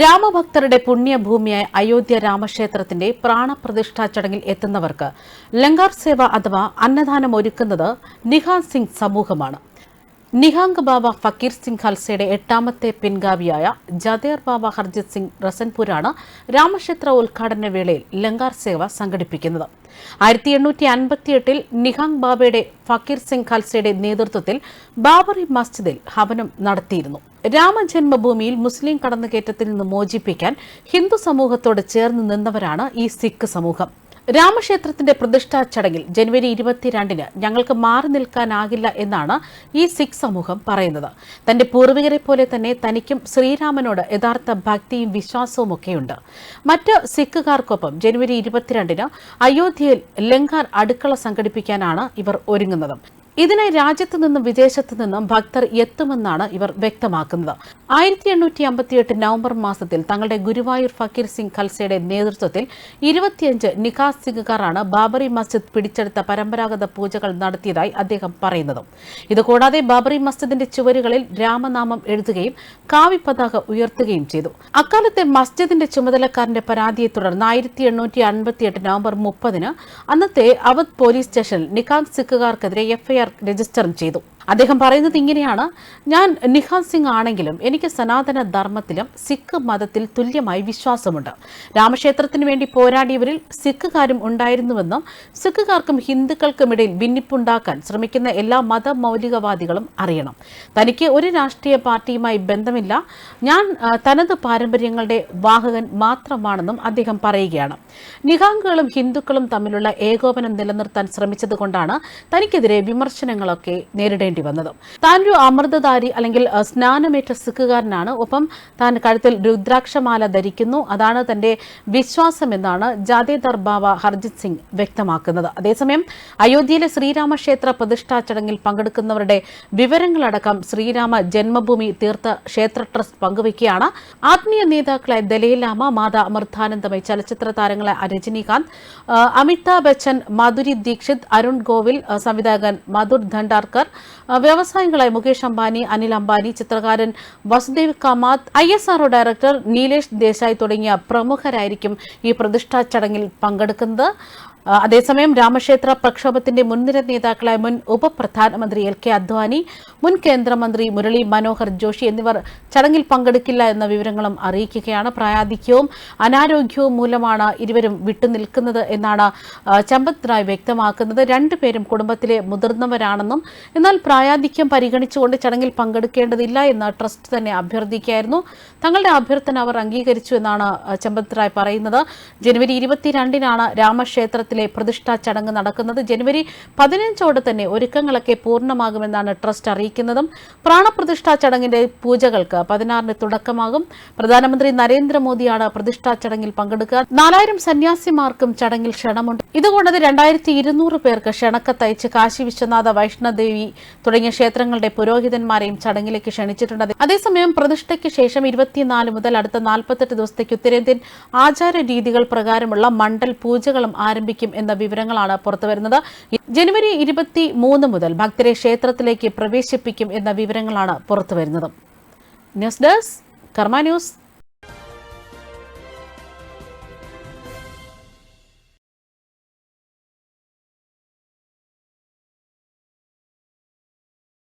രാമഭക്തരുടെ പുണ്യഭൂമിയായ അയോധ്യ രാമക്ഷേത്രത്തിന്റെ പ്രാണപ്രതിഷ്ഠാ ചടങ്ങിൽ എത്തുന്നവർക്ക് ലങ്കാർ സേവ അഥവാ അന്നദാനം ഒരുക്കുന്നത് നിഹാൻ സിംഗ് സമൂഹമാണ്. നിഹാംഗ് ബാബ ഫക്കീർ സിംഗ് ഖൽസയുടെ എട്ടാമത്തെ പിൻഗാവിയായ ജതേർ ബാബ ഹർജിത് സിംഗ് റസൻപൂരാണ് രാമക്ഷേത്ര ഉദ്ഘാടന വേളയിൽ ലങ്കാർ സേവ സംഘടിപ്പിക്കുന്നത്. ആയിരത്തി എണ്ണൂറ്റി അൻപത്തിയെട്ടിൽ നിഹാങ് ബാബയുടെ ഫക്കീർ സിംഗ് ഖൽസയുടെ നേതൃത്വത്തിൽ ബാബറി മസ്ജിദിൽ ഹവനം നടത്തിയിരുന്നു. രാമജന്മഭൂമിയിൽ മുസ്ലിം കടന്നുകയറ്റത്തിൽ നിന്ന് മോചിപ്പിക്കാൻ ഹിന്ദു സമൂഹത്തോട് ചേർന്ന് നിന്നവരാണ് ഈ സിഖ് സമൂഹം. രാമക്ഷേത്രത്തിന്റെ പ്രതിഷ്ഠാ ചടങ്ങിൽ ജനുവരി ഇരുപത്തിരണ്ടിന് ഞങ്ങൾക്ക് മാറി നിൽക്കാനാകില്ല എന്നാണ് ഈ സിഖ് സമൂഹം പറയുന്നത്. തന്റെ പൂർവികരെ പോലെ തന്നെ തനിക്കും ശ്രീരാമനോട് യഥാർത്ഥ ഭക്തിയും വിശ്വാസവും ഒക്കെയുണ്ട്. മറ്റ് സിഖുകാർക്കൊപ്പം ജനുവരി ഇരുപത്തിരണ്ടിന് അയോധ്യയിൽ ലങ്കാർ അടുക്കള സംഘടിപ്പിക്കാനാണ് ഇവർ ഒരുങ്ങുന്നത്. ഇതിനായി രാജ്യത്തു നിന്നും വിദേശത്തു നിന്നും ഭക്തർ എത്തുമെന്നാണ് ഇവർ വ്യക്തമാക്കുന്നത്. ആയിരത്തി എണ്ണൂറ്റി അമ്പത്തിയെട്ട് നവംബർ മാസത്തിൽ തങ്ങളുടെ ഗുരുവായൂർ ഫക്കീർ സിംഗ് ഖൽസയുടെ നേതൃത്വത്തിൽ ഇരുപത്തിയഞ്ച് നിഖാസ് സിംഗുകാരാണ് ബാബറി മസ്ജിദ് പിടിച്ചെടുത്ത പരമ്പരാഗത പൂജകൾ നടത്തിയതായി അദ്ദേഹം പറയുന്നത്. ഇതുകൂടാതെ ബാബറി മസ്ജിദിന്റെ ചുവരുകളിൽ രാമനാമം എഴുതുകയും കാവി പതാക ഉയർത്തുകയും ചെയ്തു. അക്കാലത്തെ മസ്ജിദിന്റെ ചുമതലക്കാരന്റെ പരാതിയെ തുടർന്ന് ആയിരത്തി എണ്ണൂറ്റി അൻപത്തിയെട്ട് നവംബർ മുപ്പതിന് അന്നത്തെ അവധ് പോലീസ് സ്റ്റേഷനിൽ നികാസ് സിഖുകാർക്കെതിരെ എഫ്ഐആർ രജിസ്റ്ററും ചെയ്തു അദ്ദേഹം പറയുന്നത് ഇങ്ങനെയാണ്. ഞാൻ നിഹാൻ സിംഗ് ആണെങ്കിലും എനിക്ക് സനാതന ധർമ്മത്തിലും സിഖ് മതത്തിൽ തുല്യമായി വിശ്വാസമുണ്ട്. രാമക്ഷേത്രത്തിന് വേണ്ടി പോരാടിയവരിൽ സിഖുകാരും ഉണ്ടായിരുന്നുവെന്നും സിഖുകാർക്കും ഹിന്ദുക്കൾക്കുമിടയിൽ ഭിന്നിപ്പുണ്ടാക്കാൻ ശ്രമിക്കുന്ന എല്ലാ മത മൗലികവാദികളും അറിയണം. തനിക്ക് ഒരു രാഷ്ട്രീയ പാർട്ടിയുമായി ബന്ധമില്ല. ഞാൻ തനത് പാരമ്പര്യങ്ങളുടെ വാഹകൻ മാത്രമാണെന്നും അദ്ദേഹം പറയുകയാണ്. നിഹാങ്കുകളും ഹിന്ദുക്കളും തമ്മിലുള്ള ഏകോപനം നിലനിർത്താൻ ശ്രമിച്ചതുകൊണ്ടാണ് തനിക്കെതിരെ വിമർശനങ്ങളൊക്കെ നേരിടേണ്ടി വന്നത്. താനൊരു അമൃതധാരി അല്ലെങ്കിൽ സ്നാനമേറ്റ സിഖുകാരനാണ് ഒപ്പം താൻ കഴുത്തിൽ രുദ്രാക്ഷമാല ധരിക്കുന്നു. അതാണ് തന്റെ വിശ്വാസമെന്നാണ് ജാദേദർ ദർബാവ ഹർജിത് സിംഗ് വ്യക്തമാക്കുന്നത്. അതേസമയം അയോധ്യയിലെ ശ്രീരാമക്ഷേത്ര പ്രതിഷ്ഠാ ചടങ്ങിൽ പങ്കെടുക്കുന്നവരുടെ വിവരങ്ങളടക്കം ശ്രീരാമ ജന്മഭൂമി തീർത്ഥ ക്ഷേത്ര ട്രസ്റ്റ് പങ്കുവയ്ക്കുകയാണ്. ആത്മീയ നേതാക്കളായ ദലൈലാമ മാതാ അമൃതാനന്ദമയി ചലച്ചിത്ര താരങ്ങളെ രജനീകാന്ത് അമിതാഭ് ബച്ചൻ മാധുരി ദീക്ഷിത് അരുൺ ഗോവിൽ സംവിധായകൻ മധുർ ധണ്ടാർക്കർ ആ, വ്യവസായികളായ മുകേഷ് അംബാനി അനിൽ അംബാനി ചിത്രകാരൻ Vasudev Kamath I S RO director Nilesh Desai തുടങ്ങിയ പ്രമുഖരായിരിക്കും ഈ പ്രതിഷ്ഠാ ചടങ്ങിൽ പങ്കെടുക്കുന്നത്. അതേസമയം രാമക്ഷേത്ര പ്രക്ഷോഭത്തിന്റെ മുൻനിര നേതാക്കളായ മുൻ ഉപപ്രധാനമന്ത്രി എൽ കെ അദ്വാനി മുൻ കേന്ദ്രമന്ത്രി മുരളി മനോഹർ ജോഷി എന്നിവർ ചടങ്ങിൽ പങ്കെടുക്കില്ല എന്ന വിവരങ്ങളും അറിയിക്കുകയാണ്. പ്രായാധിക്യവും അനാരോഗ്യവും മൂലമാണ് ഇരുവരും വിട്ടുനിൽക്കുന്നത് എന്നാണ് ചമ്പത് റായ് വ്യക്തമാക്കുന്നത്. രണ്ടുപേരും കുടുംബത്തിലെ മുതിർന്നവരാണെന്നും എന്നാൽ പ്രായാധിക്യം പരിഗണിച്ചുകൊണ്ട് ചടങ്ങിൽ പങ്കെടുക്കേണ്ടതില്ല എന്ന് ട്രസ്റ്റ് തന്നെ അഭ്യർത്ഥിക്കുകയായിരുന്നു. തങ്ങളുടെ അഭ്യർത്ഥന അവർ അംഗീകരിച്ചു എന്നാണ് ആ, ചമ്പത് പറയുന്നത്. ജനുവരി ഇരുപത്തിരണ്ടിനാണ് രാമക്ഷേത്രത്തിലെ പ്രതിഷ്ഠാ ചടങ്ങ് നടക്കുന്നത്. ജനുവരി പതിനഞ്ചോടെ തന്നെ ഒരുക്കങ്ങളൊക്കെ പൂർണമാകുമെന്നാണ് ട്രസ്റ്റ് അറിയിക്കുന്നതും. പ്രാണപ്രതിഷ്ഠാ ചടങ്ങിന്റെ പൂജകൾക്ക് പതിനാറിന് തുടക്കമാകും. പ്രധാനമന്ത്രി നരേന്ദ്രമോദിയാണ് പ്രതിഷ്ഠാ ചടങ്ങിൽ പങ്കെടുക്കുക. നാലായിരം സന്യാസിമാർക്കും ചടങ്ങിൽ ക്ഷണമുണ്ട്. ഇതുകൂടാതെ രണ്ടായിരത്തി ഇരുന്നൂറ് പേർക്ക് ക്ഷണക്കത്തയച്ച് കാശി വിശ്വനാഥ വൈഷ്ണദേവി തുടങ്ങിയ ക്ഷേത്രങ്ങളുടെ പുരോഹിതന്മാരെയും ചടങ്ങിലേക്ക് ക്ഷണിച്ചിട്ടുണ്ട് അതേസമയം പ്രതിഷ്ഠയ്ക്ക് ശേഷം ഇരുപത്തിനാല് മുതൽ അടുത്ത നാൽപ്പത്തെട്ട് ദിവസത്തേക്ക് ഉത്തരേന്ത്യൻ ആചാര രീതികൾ പ്രകാരമുള്ള മണ്ഡൽ പൂജകളും ആരംഭിക്കും എന്ന വിവരങ്ങളാണ് പുറത്തുവരുന്നത് ജനുവരി ഇരുപത്തി മൂന്ന് മുതൽ ഭക്തരെ ക്ഷേത്രത്തിലേക്ക് പ്രവേശിപ്പിക്കും എന്ന വിവരങ്ങളാണ് പുറത്തുവരുന്നത് ന്യൂസ് ഡെസ്ക് കർമ്മ ന്യൂസ്.